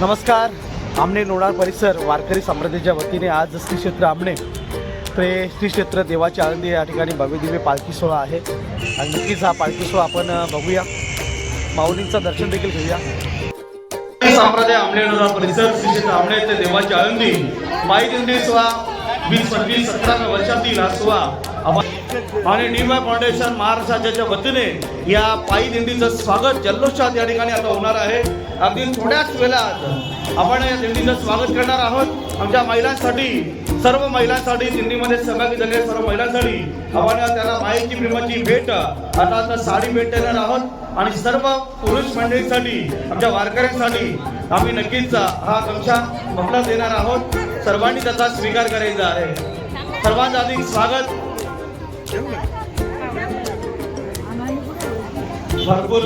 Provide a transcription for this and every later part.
नमस्कार. आमणे लोणार परिसर वारकरी साम्राज्याच्या वतीने आज श्री क्षेत्र आमणे ते श्री क्षेत्र देवाची आळंदी या ठिकाणी भव्यदिव्य पालखी सोहळा आहे. आणि नक्कीच हा पालखी सोहळा आपण बघूया. माऊलींचं दर्शन देखील घेऊया. संप्रदाय लोणार परिसर श्री क्षेत्र आमणे ते देवाची आळंदी माई दिंडी सोहळा. वीस पंचवीस सतराव्या वर्षातील असवा आणि निमा फाउंडेशन महाराष्ट्राच्या वतीने या पायी दिंडीचं स्वागत जल्लोषात या ठिकाणी आता होणार आहे. अगदी थोड्याच वेळात आपण या दिंडीचं स्वागत करणार आहोत. आमच्या महिलांसाठी सर्व महिलांसाठी दिंडीमध्ये सहभागी झालेल्या सर्व महिलांसाठी आपण त्याला माईची प्रेमाची भेट आता आता साडी भेट देणार आहोत. आणि सर्व पुरुष मंडळींसाठी आमच्या वारकऱ्यांसाठी आम्ही नक्कीच हा गमछा मोकळा देणार आहोत. सर्वांनी त्याचा स्वीकार करायचा आहे. सर्वांचं अधिक स्वागत. भरपूर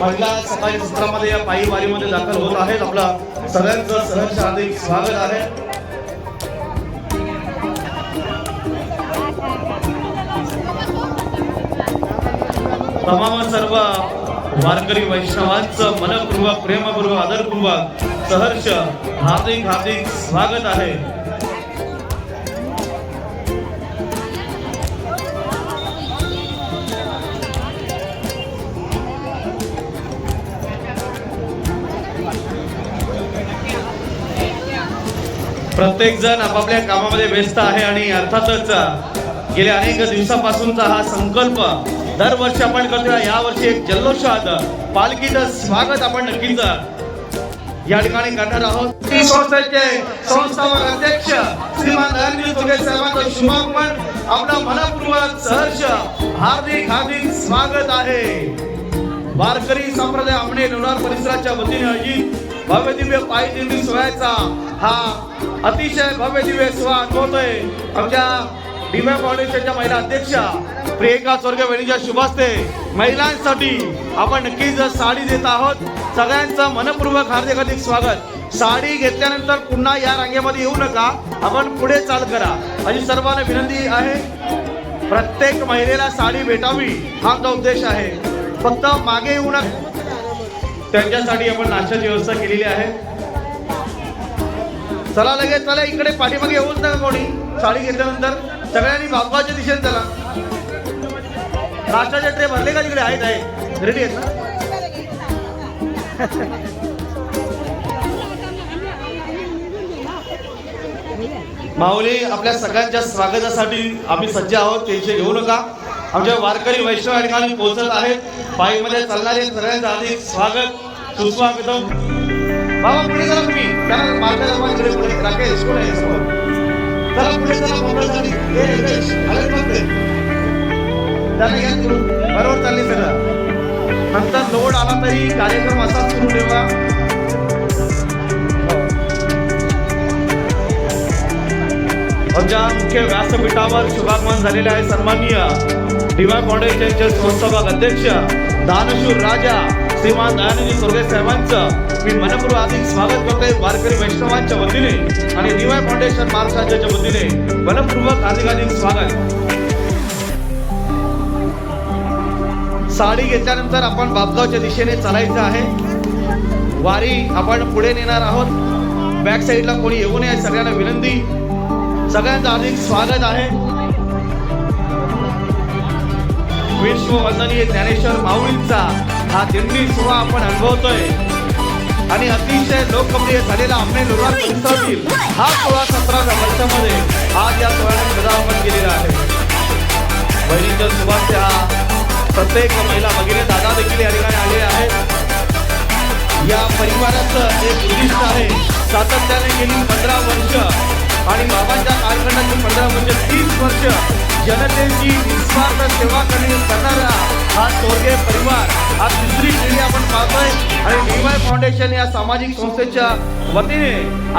महिला सकाळी सत्रामध्ये या पायी वारीमध्ये दाखल होत आहेत. आपला सगळ्यांचं सहर्ष अधिक स्वागत आहे. तमाम सर्व वारकरी वैष्णवांचं मनपूर्वक प्रेमपूर्वक आदरपूर्वक सहर्ष हार्दिक हार्दिक स्वागत आहे. प्रत्येक जण आपापल्या कामामध्ये व्यस्त आहे आणि अर्थातच गेल्या अनेक दिवसापासूनचा हा संकल्प दरवर्षी आपण करतो या वर्षी एक जल्लोषात पालखीचं स्वागत आपण नक्कीच या ठिकाणी करणार आहोत. श्री संस्थेचे संस्थापक अध्यक्ष श्रीमान दयानंद तोगे साहेबांचं शुभागमन. आपला मनपूर्वक सहर्ष हार्दिक हार्दिक स्वागत आहे. वारकरी संप्रदाय आमणे लोणार परिसराच्या वतीने आयोजित भव्य दिव्य पायी दिंडी सोहळ्याचा हा अतिशय भव्य दिव्य सोहळा अनुभवतोय आमच्या भीमा फाउंडेशनच्या महिला अध्यक्षा प्रियंका स्वर्ग वेणीच्या शुभास्ते. महिलांसाठी आपण नक्कीच साडी देत आहोत सगळ्यांचं मनपूर्वक हार्दिक हार्दिक स्वागत. साडी घेतल्यानंतर पुन्हा या रांगेमध्ये येऊ नका. आपण पुढे चाल करा. अशी सर्वांना विनंती आहे प्रत्येक महिलेला साडी भेटावी हा आमचा उद्देश आहे. फक्त मागे येऊ नका. त्यांच्यासाठी आपण नाश्त्याची व्यवस्था केलेली आहे. चला लगेच चला इकडे पाठीमागे येऊच नका कोणी. साडी घेतल्यानंतर सगळ्यांनी बाबाच्या दिशेने चला. नाश्त्याचे ट्रे भरले का तिकडे? आहेत आहे रेडी आहेत ना? माऊली आपल्या सगळ्यांच्या स्वागतासाठी आम्ही सज्ज आहोत. त्यांचे घेऊ नका. आमच्या वारकरी वैष्णव या ठिकाणी पोहोचत आहेत. पायीमध्ये चालणारे सगळ्यांचं अधिक स्वागत. सुस्वागतम. बाबा पुढे चला तुम्ही. त्याला मार्गाला पुढे पुढे. राकेश कोण आहे? समोर चला पुढे चला मंडळासाठी हे योगेश आले मग त्याला या बरोबर चालले सगळं. नंतर लोड आला तरी कार्यक्रम असा सुरू ठेवा. आमच्या मुख्य व्यासपीठावर शुभागमन झालेले आहे सन्माननीय डिवाय फाउंडेशनचे संस्थापक अध्यक्ष दानशूर राजा श्रीमान दयानंदी स्वर्गे साहेबांचं मी मनपूर्वक अधिक स्वागत करतोय वारकरी वैष्णवांच्या वतीने आणि डिवाय फाउंडेशन महाराष्ट्राच्या वतीने. मनपूर्वक अधिकाधिक स्वागत. साडी घेतल्यानंतर आपण बापगावच्या दिशेने चालायचं आहे. वारी आपण पुढे नेणार आहोत. बॅक साईडला कोणी येऊ नये सगळ्यांना विनंती. सगळ्यांचं अधिक स्वागत आहे. विश्ववंदनीय ज्ञानेश्वर माऊलींचा हा दिंडी सोहळा आपण अनुभवतोय. आणि अतिशय लोकप्रिय झालेला आपले लोणार हा सोळा सतराव्या वर्षामध्ये आज या सोहळ्याने पदार्पण केलेला आहे. बहिणीच्या सुभाष हा प्रत्येक महिला भगिनी दादा देखील या ठिकाणी आलेले आहेत. या परिवाराचं एक उद्दिष्ट आहे सातत्याने गेली पंधरा वर्ष आणि बाबांच्या कालखंडाची पंधरा वर्ष तीस वर्ष जनतेची निस्वार्थ सेवा करणे करणारा हा तोरगे परिवार हा तिसरी पिढी आपण पाहतोय. आणि डीवाय फाउंडेशन या सामाजिक संस्थेच्या वतीने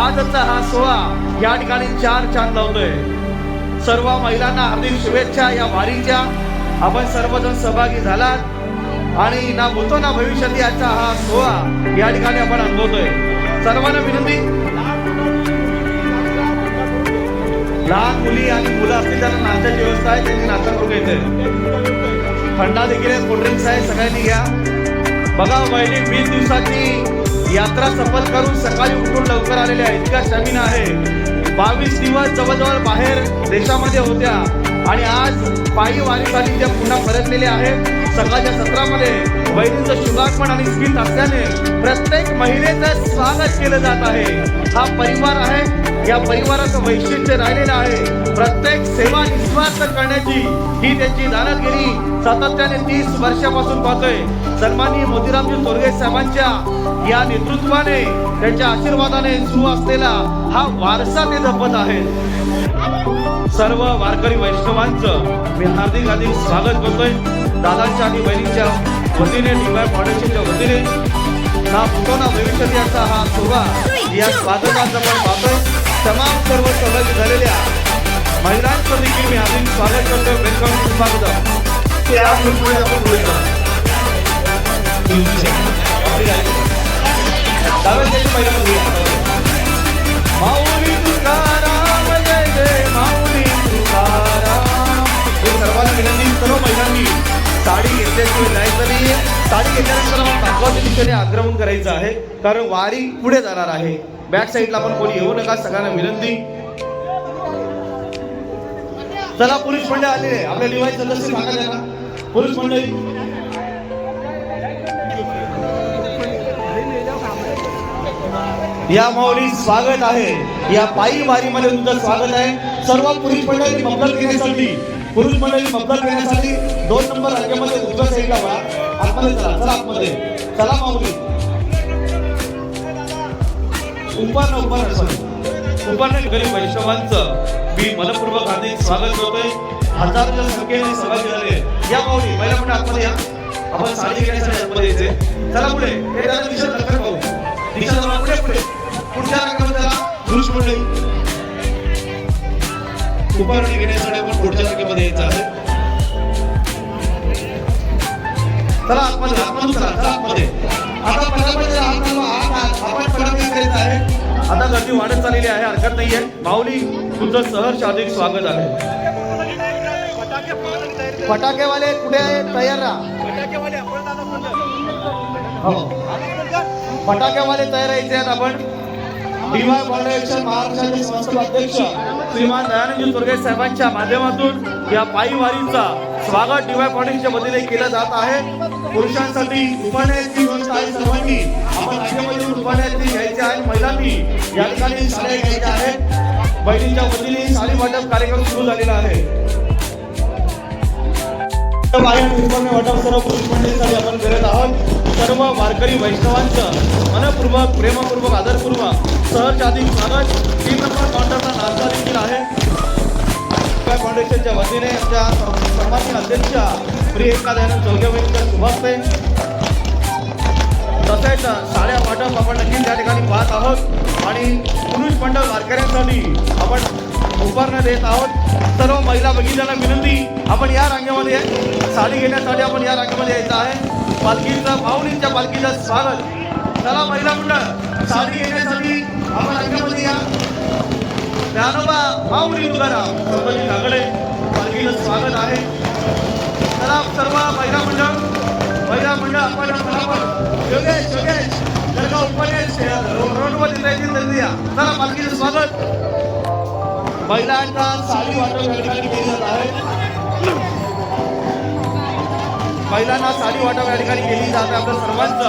आजचा हा सोहळा या ठिकाणी चार चांद लावतोय. सर्व महिलांना हार्दिक शुभेच्छा या वारीच्या. आपण सर्वजण सहभागी झालात. आणि ना भूतो ना भविष्यात याचा हा सोहळा या ठिकाणी आपण अनुभवतोय. सर्वांना विनंती. लहान मुली आणि मुलं असतील त्यांना नाश्त्याची व्यवस्था आहे त्यांनी नाचा करून घ्यायचंय थंडा देखील आहे कोल्ड्रिंक्स आहे सगळ्यांनी घ्या. बघा पहिली वीस दिवसाची यात्रा सफल करून सकाळी उठून लवकर आलेल्या इतका स्टॅमिना आहे. बावीस दिवस जवळजवळ बाहेर देशामध्ये होत्या. आणि आज पायी वारीसाठी त्या पुन्हा परतलेल्या आहेत सकाळच्या सत्रामध्ये बहिणींचं शुभागमन आणि स्मित असल्याने प्रत्येक महिलेचं स्वागत केलं जात आहे. हा परिवार आहे या परिवाराचं वैशिष्ट्य राहिलेलं आहे. प्रत्येक सेवा निस्वार्थ करण्याची ही त्यांची दानतगिरी सातत्याने तीस वर्षापासून पाहतोय. सन्माननीय मोतीरामजी तोरगे साहेबांच्या या नेतृत्वाने त्यांच्या आशीर्वादाने सुरू असलेला हा वारसा ते जपत आहेत. सर्व वारकरी वैष्णवांचं मी हार्दिक हार्दिक स्वागत करतोय. दादांच्या आणि बहिणींच्या वतीने डीवाय फाउंडेशनच्या वतीने. ना पुतोना भविष्यात याचा हा सोहळा. या स्वागताचा पण पाहतोय. तमाम सर्व सहभागी झालेल्या महिलांचं देखील मी हार्दिक स्वागत करतोय. वेलकम स्वागत माऊली तुकार सर्व महिलांनी साडी घेतल्याशिवाय नाही तरी साडी घेतल्यानंतर आपण दाखवाच्या दिशेने आक्रमण करायचं आहे. कारण वारी पुढे जाणार आहे. बॅक साईडला पण कोणी येऊ नका. सगळ्यांना विनंती. चला पुरुष मंडळ आलेले आपल्या लिवाई सदस्य सांगा पुरुष मंडळी. या माऊली स्वागत आहे. या पायी वारीमध्ये तुमचं स्वागत आहे. सर्व पुरुष मंडळी मफलत घेण्यासाठी पुरुष मंडळी मतदान करण्यासाठी दोन नंबर रांगेमध्ये उजव्या साईडला वळा आतमध्ये चला चला आतमध्ये. चला माऊली. उपार उपार उपार गरीब वैष्णवांचं मी मनपूर्वक हार्दिक स्वागत करतोय. हजारच्या संख्येने सहभागी झाले. या माऊली पहिल्या मंडळ आतमध्ये या. आपण साडी घेण्यासाठी आतमध्ये यायचे. चला पुढे. हे त्याला दिशा नका पाहू. दिशा पुढे पुढे. पुढच्या रंगामध्ये चला. पुरुष मंडळी. उपारणी घेण्यासाठी आपण पुढच्या रंगामध्ये यायचं आहे. चला आतमध्ये आतमध्ये चला चला आतमध्ये आता पटापट हात घालवा, हात हात आपण पटापट करायचं आहे. आता गर्दी वाढत चाललेली आहे हरकत नाहीये. माऊली तुमचं सहर्ष हार्दिक स्वागत आहे. फटाकेवाले कुठे आहे तयार राहा. हो. फटाकेवाले तयार यायचे आहेत आपण. डीवाय फाउंडेशन महाराष्ट्राचे संस्थापक अध्यक्ष श्रीमान दयानंद तोरगे साहेबांच्या माध्यमातून या पायी वारीचा स्वागत डीवाय कॉलेजच्या वतीने केलं जात आहे. पुरुषांसाठी उपाण्याची व्यवस्था आहे सर्वांनी. आपण राज्यामधून उपाण्याची घ्यायची आहे. महिलांनी या ठिकाणी साड्या घ्यायच्या आहेत. बहिणींच्या वतीने साडी वाटप कार्यक्रम सुरू झालेला आहे. वाटप सर्व पुरुष मंडळीसाठी आपण करत आहोत. सर्व वारकरी वैष्णवांचं मनपूर्वक प्रेमपूर्वक आदरपूर्वक सहज अधिक स्वागत. तीन नंबर काउंटरचा नाश्ता देखील आहे. फाउंडेशनच्या वतीने आमच्या सन्माननीय अध्यक्ष प्रिय एका दयानंद चौघ्यावरीच्या शुभास्ते तसेच साड्या वाटप आपण नक्कीच त्या ठिकाणी पाहत आहोत. आणि पुरुष मंडळ वारकऱ्यांसाठी आपण उभारण्यात देत आहोत. सर्व महिला बघितल्याला विनंती आपण या रांगेमध्ये साडी घेण्यासाठी आपण या रांगेमध्ये यायचं आहे. पालखीचा माऊलींच्या पालखीचं स्वागत. चला महिला मंडळ साडी घेण्यासाठी आपण रांगेमध्ये या. ज्ञानोबा माऊली तुकाराम संभाजी काकडे पालखीचं स्वागत आहे. चला सर्व महिला मंडळ महिला मंडळ आपण योगेश योगेश जर का उपनेश रोडमध्ये जायची तर या. चला पालखीचं स्वागत. महिलांचा साडी वाटप या ठिकाणी केली जात आहे. महिलांना साडी वाटप या ठिकाणी केली जात आहे. आपल्या सर्वांचं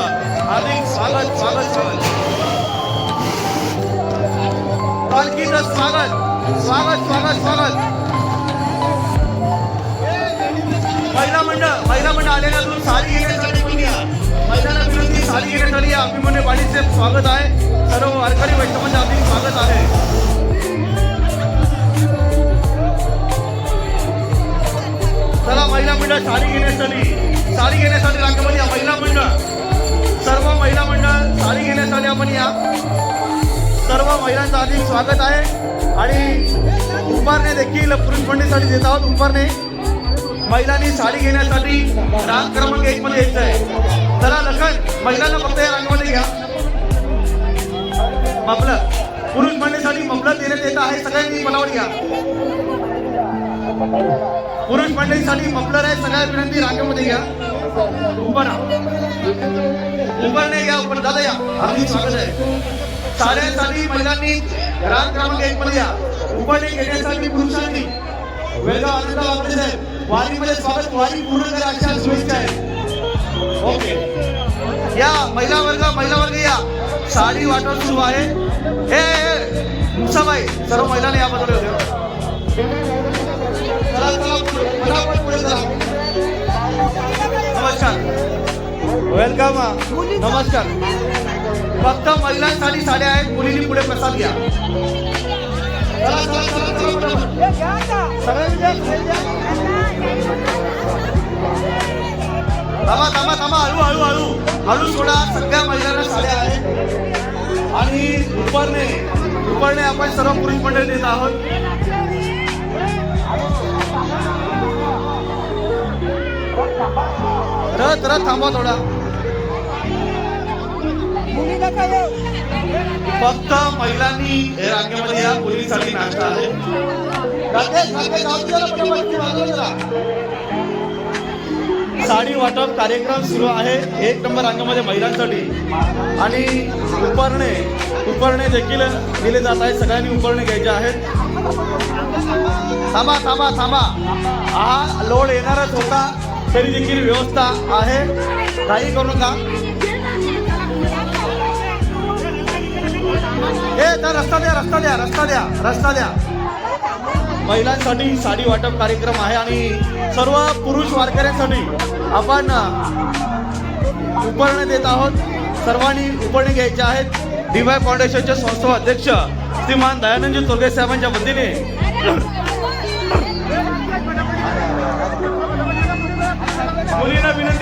हार्दिक स्वागत स्वागत स्वागत. पालखीचं स्वागत स्वागत स्वागत स्वागत. महिला मंडळ महिला मंडळ आलेल्यातून साडी घेण्यासाठी पण या महिलांना विनंती साडी घेण्यासाठी या अभिमन्य पाटीलचे स्वागत आहे. सर्व वारकरी वैष्णवांचे हार्दिक स्वागत आहे. महिला मंडळ साडी घेण्यासाठी साडी घेण्यासाठी रांगामध्ये या महिला मंडळ सर्व महिला मंडळ साडी घेण्यासाठी आपण या. सर्व महिलांचं अधिक स्वागत आहे. आणि उभारणे देखील पुरुष मंडळीसाठी देत आहोत उभारणे. महिलांनी साडी घेण्यासाठी रांग क्रमांक एक मध्ये यायचं आहे चला लखन महिलांना फक्त या रांगामध्ये घ्या. मफलर पुरुष मंडळीसाठी मफलर देण्यात येत आहे. सगळ्यांनी बनावट घ्या. पुरुष मंडळीसाठी मफलर आहे. सगळ्या विनंती रांगेमध्ये घ्या. उभा उभा नाही या उपर दादा या. आम्ही स्वागत आहे. साड्यांसाठी महिलांनी रांग क्रमांक एक मध्ये या. उभारणे घेण्यासाठी पुरुषांनी वेगळा आनंद वापरे साहेब. वारीमध्ये स्वागत. वारी पूर्ण करा. अशा शुभेच्छा आहे ओके. या महिला वर्ग महिला वर्ग या. साडी वाटप सुरू आहे. हे मुसाबाई सर्व महिलांनी या बदलले होते. पटापट पुढे जा नमस्कार. वेलकम नमस्कार. फक्त महिलांसाठी साड्या आहेत मुलींनी पुढे प्रसाद घ्या. थांबा थांबा थांबा. हळू हळू हळू. हळू सोडा. सगळ्या महिलांना साड्या आहेत. आणि दुपारने दुपारने आपण सर्व पुरुष मंडळ देत आहोत. रथ रथ थांबा थोडा. फक्त महिलांनी हे रांगेमध्ये या मुलींसाठी नाश्ता आहे. साडी वाटप कार्यक्रम सुरू आहे. एक नंबर रांगेमध्ये महिलांसाठी. आणि उपरणे उपरणे देखील दिले जात आहेत. सगळ्यांनी उपरणे घ्यायचे आहेत. थांबा थांबा थांबा. हा लोड येणारच होता. तरी देखील व्यवस्था आहे. काही करू नका. ए तर रस्ता द्या रस्ता द्या रस्ता द्या रस्ता द्या. महिलांसाठी साडी वाटप कार्यक्रम आहे आणि सर्व पुरुष वारकऱ्यांसाठी आपण उपरणे देत आहोत. सर्वांनी उपरणे घ्यायचे आहेत. डीवाय फाउंडेशनचे संस्था अध्यक्ष श्रीमान दयानंदजी तोरगे साहेबांच्या वतीने.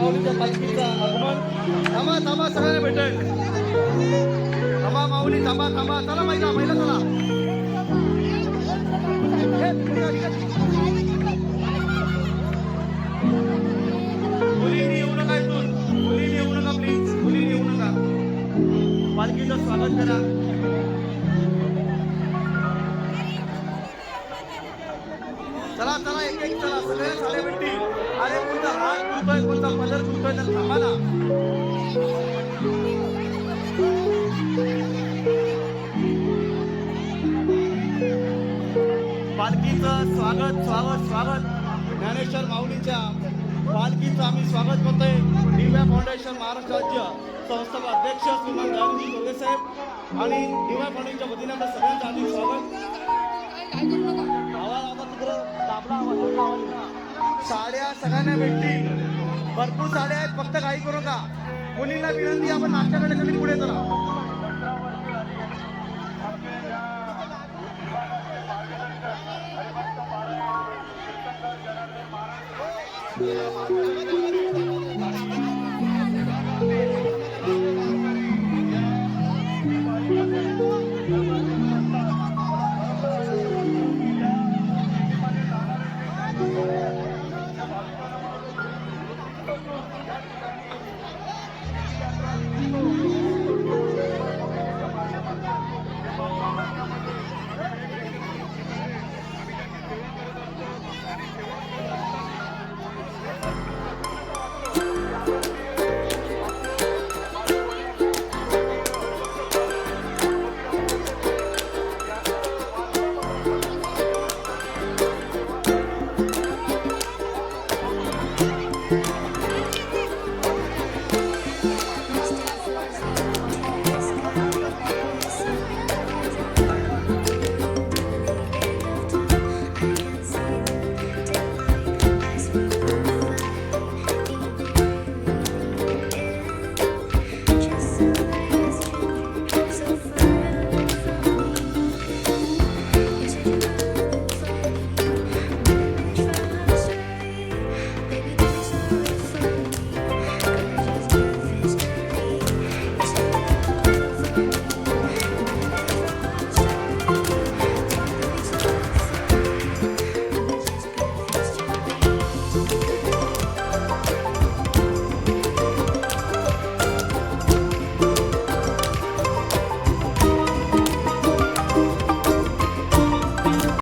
माऊलीच्या पालखीचा आगमन. थांबा थांबा सगळ्यांना भेटेल. थांबा माऊली थांबा थांबा. चला महिला महिला चला. ए, येऊ नका इथून. येऊ नका प्लीज येऊ नका. पालखीचं स्वागत करा. चला चला एक एक चला. सगळे झाले भेटतील अरे कोणता हात? कुठतोय कोणता पदर कुठतोय तर थांबा ना. पालखीचं स्वागत स्वागत स्वागत. ज्ञानेश्वर माऊलीच्या पालखीचं आम्ही स्वागत करतोय. दिव्या फाउंडेशन महाराष्ट्र राज्य संस्थापक अध्यक्ष श्रीमान गांधी जोगे साहेब आणि दिव्या फाउंडेशनच्या वतीने आपलं सगळ्यांचं आधी स्वागत. आवाज आता तिकडं दाबला आवाज. साड्या सगळ्यांना भेटतील. भरपूर झाले आहेत फक्त काही करू नका. मुलींना विनंती आपण नाश्ता करण्यासाठी पुढे चला.